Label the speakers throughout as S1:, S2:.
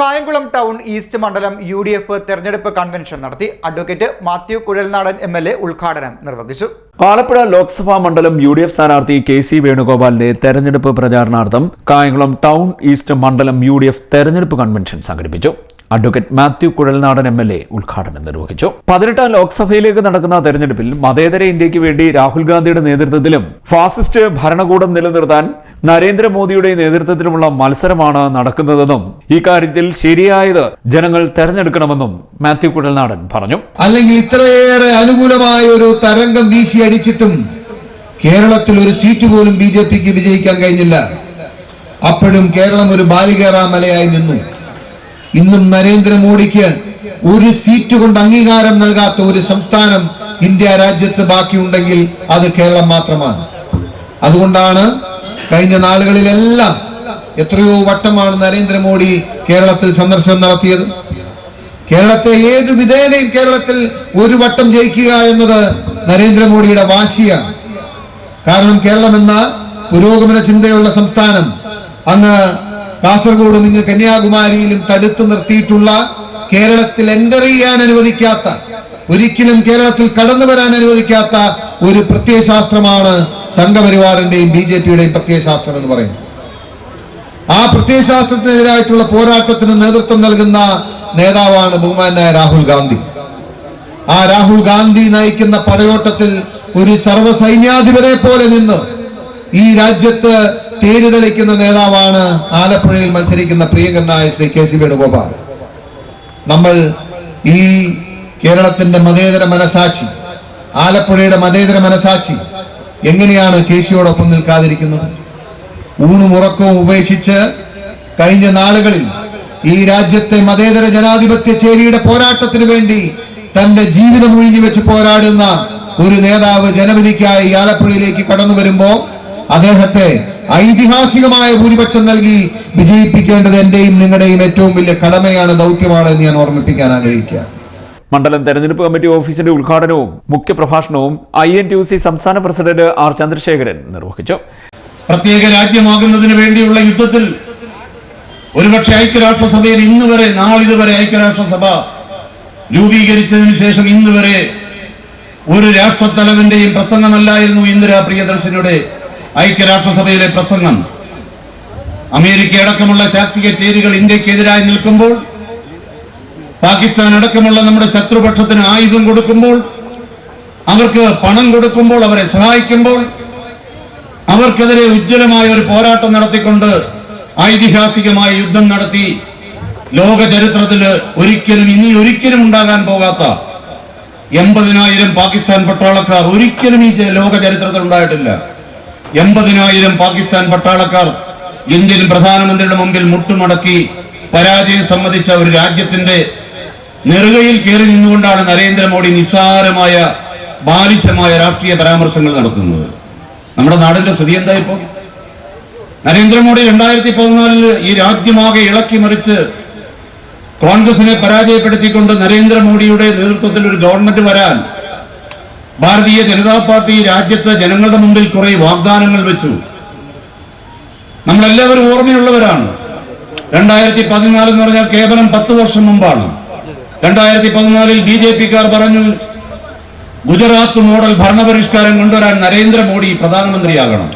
S1: Kayamkulam town east മണ്ഡലം U D F തെരഞ്ഞെടുപ്പ് convention നടത്തി. Advocate Mathew Kuzhalnadan M L A ഉദ്ഘാടനം നിർവഹിച്ചു.
S2: ആലപ്പുഴ ലോക്സഭാ മണ്ഡലം യു ഡി എഫ് സ്ഥാനാർത്ഥി കെ സി വേണുഗോപാലിന്റെ തെരഞ്ഞെടുപ്പ് പ്രചാരണാർത്ഥം കായംകുളം ടൗൺ ഈസ്റ്റ് മണ്ഡലം യു ഡി എഫ് തെരഞ്ഞെടുപ്പ് കൺവെൻഷൻ സംഘടിപ്പിച്ചു. Advocate Mathew Kuzhalnadan M L A ഉദ്ഘാടനം നിർവഹിച്ചു. പതിനെട്ടാം ലോക്സഭയിലേക്ക് നടക്കുന്ന തെരഞ്ഞെടുപ്പിൽ മതേതര ഇന്ത്യയ്ക്ക് വേണ്ടി രാഹുൽ ഗാന്ധിയുടെ നേതൃത്വത്തിലും ഫാസിസ്റ്റ് ഭരണകൂടം നിലനിർത്താൻ നരേന്ദ്രമോദിയുടെ നേതൃത്വത്തിലുമുള്ള മത്സരമാണ് നടക്കുന്നതെന്നും ഇക്കാര്യത്തിൽ ശരിയായത് ജനങ്ങൾ തെരഞ്ഞെടുക്കണമെന്നും മാത്യു കുഴൽനാടൻ പറഞ്ഞു.
S3: അല്ലെങ്കിൽ ഇത്രയേറെ അനുകൂലമായ ഒരു തരംഗം വീശി അടിച്ചിട്ടും കേരളത്തിൽ ഒരു സീറ്റ് പോലും ബി ജെ പിക്ക് വിജയിക്കാൻ കഴിഞ്ഞില്ല. അപ്പോഴും കേരളം ഒരു ബാലികേറാമലയായി നിന്നു. ഇന്നും നരേന്ദ്രമോദിക്ക് ഒരു സീറ്റ് കൊണ്ട് അംഗീകാരം നൽകാത്ത ഒരു സംസ്ഥാനം ഇന്ത്യ രാജ്യത്ത് ബാക്കിയുണ്ടെങ്കിൽ അത് കേരളം മാത്രമാണ്. അതുകൊണ്ടാണ് കഴിഞ്ഞ നാളുകളിലെല്ലാം എത്രയോ വട്ടമാണ് നരേന്ദ്രമോദി കേരളത്തിൽ സന്ദർശനം നടത്തിയത്. കേരളത്തെ ഏത് വിധേനയും കേരളത്തിൽ ഒരു വട്ടം ജയിക്കുക എന്നത് നരേന്ദ്രമോദിയുടെ വാശിയാണ്. കാരണം കേരളം എന്ന പുരോഗമന ചിന്തയുള്ള സംസ്ഥാനം അങ്ങ് കാസർഗോഡും നിങ്ങൾ കന്യാകുമാരിയിലും തടുത്തു നിർത്തിയിട്ടുള്ള കേരളത്തിൽ എന്റർ ചെയ്യാൻ അനുവദിക്കാത്ത ഒരിക്കലും കേരളത്തിൽ കടന്നു വരാൻ അനുവദിക്കാത്ത ഒരു പ്രത്യയശാസ്ത്രമാണ് സംഘപരിവാറിന്റെയും ബി ജെ പിയുടെയും പ്രത്യയശാസ്ത്രം എന്ന് പറയുന്നത്. ആ പ്രത്യയശാസ്ത്രത്തിനെതിരായിട്ടുള്ള പോരാട്ടത്തിന് നേതൃത്വം നൽകുന്ന നേതാവാണ് ബഹുമാനായ രാഹുൽ ഗാന്ധി. ആ രാഹുൽ ഗാന്ധി നയിക്കുന്ന പടയോട്ടത്തിൽ ഒരു സർവസൈന്യാധിപനെ പോലെ നിന്ന് ഈ രാജ്യത്ത് തേരുതെളിക്കുന്ന നേതാവാണ് ആലപ്പുഴയിൽ മത്സരിക്കുന്ന പ്രിയങ്കരനായ ശ്രീ കെ സി വേണുഗോപാൽ. നമ്മൾ ഈ കേരളത്തിന്റെ മതേതര മനസാക്ഷി ആലപ്പുഴയുടെ മതേതര മനസാക്ഷി എങ്ങനെയാണ് കേശിയോടൊപ്പം നിൽക്കാതിരിക്കുന്നത്? ഊണും ഉറക്കവും ഉപേക്ഷിച്ച് കഴിഞ്ഞ നാളുകളിൽ ഈ രാജ്യത്തെ മതേതര ജനാധിപത്യ ചേരിയുടെ പോരാട്ടത്തിന് വേണ്ടി തന്റെ ജീവിതം ഒഴിഞ്ഞു വെച്ച് പോരാടുന്ന ഒരു നേതാവ് ജനവിധിക്കായി ആലപ്പുഴയിലേക്ക് കടന്നു വരുമ്പോ അദ്ദേഹത്തെ ഐതിഹാസികമായ ഭൂരിപക്ഷം നൽകി വിജയിപ്പിക്കേണ്ടത് എന്റെയും നിങ്ങളുടെയും ഏറ്റവും വലിയ കടമയാണ് ദൗത്യമാണ് എന്ന് ഞാൻ ഓർമ്മിപ്പിക്കാൻ ആഗ്രഹിക്കുക.
S2: മണ്ഡലം തെരഞ്ഞെടുപ്പ് കമ്മിറ്റി ഓഫീസിന്റെ ഉദ്ഘാടനവും മുഖ്യപ്രഭാഷണവും I N T U C സംസ്ഥാന പ്രസിഡന്റ് ആർ ചന്ദ്രശേഖരൻ നിർവഹിച്ചു.
S4: പ്രത്യേക രാജ്യമാകുന്നതിന് വേണ്ടിയുള്ള യുദ്ധത്തിൽ ഒരുപക്ഷെ ഐക്യരാഷ്ട്രസഭയിൽ ഇന്ന് വരെ നാളിതുവരെ ഐക്യരാഷ്ട്രസഭ രൂപീകരിച്ചതിന് ശേഷം ഇന്ന് വരെ ഒരു രാഷ്ട്രത്തലവന്റെയും പ്രസംഗമല്ലായിരുന്നു ഇന്ദിരാ പ്രിയദർശനുടെ ഐക്യരാഷ്ട്രസഭയിലെ പ്രസംഗം. അമേരിക്ക അടക്കമുള്ള ശാക്തിക ചേരികൾ ഇന്ത്യക്കെതിരായി നിൽക്കുമ്പോൾ പാകിസ്ഥാൻ അടക്കമുള്ള നമ്മുടെ ശത്രുപക്ഷത്തിന് ആയുധം കൊടുക്കുമ്പോൾ അവർക്ക് പണം കൊടുക്കുമ്പോൾ അവരെ സഹായിക്കുമ്പോൾ അവർക്കെതിരെ ഉജ്ജ്വലമായ ഒരു പോരാട്ടം നടത്തിക്കൊണ്ട് ഐതിഹാസികമായ യുദ്ധം നടത്തി ലോക ചരിത്രത്തിൽ ഒരിക്കലും ഇനി ഒരിക്കലും ഉണ്ടാകാൻ പോകാത്ത എൺപതിനായിരം പാകിസ്ഥാൻ പട്ടാളക്കാർ ഒരിക്കലും ഈ ലോക ചരിത്രത്തിൽ ഉണ്ടായിട്ടില്ല. എൺപതിനായിരം പാകിസ്ഥാൻ പട്ടാളക്കാർ ഇന്ത്യൻ പ്രധാനമന്ത്രിയുടെ മുമ്പിൽ മുട്ടുമടക്കി പരാജയം സമ്മതിച്ച ഒരു രാജ്യത്തിന്റെ നെറുകയിൽ കയറി നിന്നുകൊണ്ടാണ് നരേന്ദ്രമോദി നിസ്സാരമായ ബാലിശമായ രാഷ്ട്രീയ പരാമർശങ്ങൾ നടത്തുന്നത്. നമ്മുടെ നാടിന്റെ സ്ഥിതി എന്താ ഇപ്പോൾ നരേന്ദ്രമോദി രണ്ടായിരത്തി പതിനാലിൽ ഈ രാജ്യമാകെ ഇളക്കി മറിച്ച് കോൺഗ്രസിനെ പരാജയപ്പെടുത്തിക്കൊണ്ട് നരേന്ദ്രമോദിയുടെ നേതൃത്വത്തിൽ ഒരു ഗവൺമെന്റ് വരാൻ ഭാരതീയ ജനതാ പാർട്ടി രാജ്യത്തെ ജനങ്ങളുടെ മുമ്പിൽ കുറെ വാഗ്ദാനങ്ങൾ വെച്ചു. നമ്മളെല്ലാവരും ഓർമ്മയുള്ളവരാണ്. രണ്ടായിരത്തി പതിനാല് എന്ന് പറഞ്ഞാൽ കേവലം പത്ത് വർഷം മുമ്പാണ്. രണ്ടായിരത്തി പതിനാലിൽ ബി ജെ പിക്കാർ പറഞ്ഞു ഗുജറാത്ത് മോഡൽ ഭരണപരിഷ്കാരം കൊണ്ടുവരാൻ നരേന്ദ്രമോദി പ്രധാനമന്ത്രിയാകണം.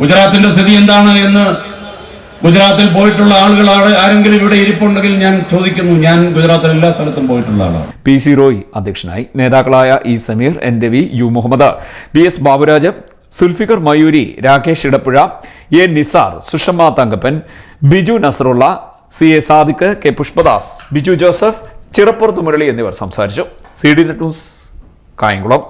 S4: ഗുജറാത്തിന്റെ സ്ഥിതി എന്താണ്? എന്ന് ഗുജറാത്തിൽ പോയിട്ടുള്ള ആളുകളാണ് ആരെങ്കിലും ഇവിടെ ഇരിപ്പുണ്ടെങ്കിൽ ഞാൻ ചോദിക്കുന്നു. ഞാൻ ഗുജറാത്തിൽ എല്ലാ സ്ഥലത്തും പോയിട്ടുള്ള ആളാണ്.
S2: പി സി റോയ് അധ്യക്ഷനായി. നേതാക്കളായ E Sameer N Ravi U Muhammad. B S Baburaj Sulfikar Mayuri Rakesh Edappuzha A Nisar Sushama Thankappan Biju Nasarulla C A Sadiq K Pushpadas Biju Joseph Chirappurath Murali എന്നിവർ സംസാരിച്ചു. C D news Kayamkulam.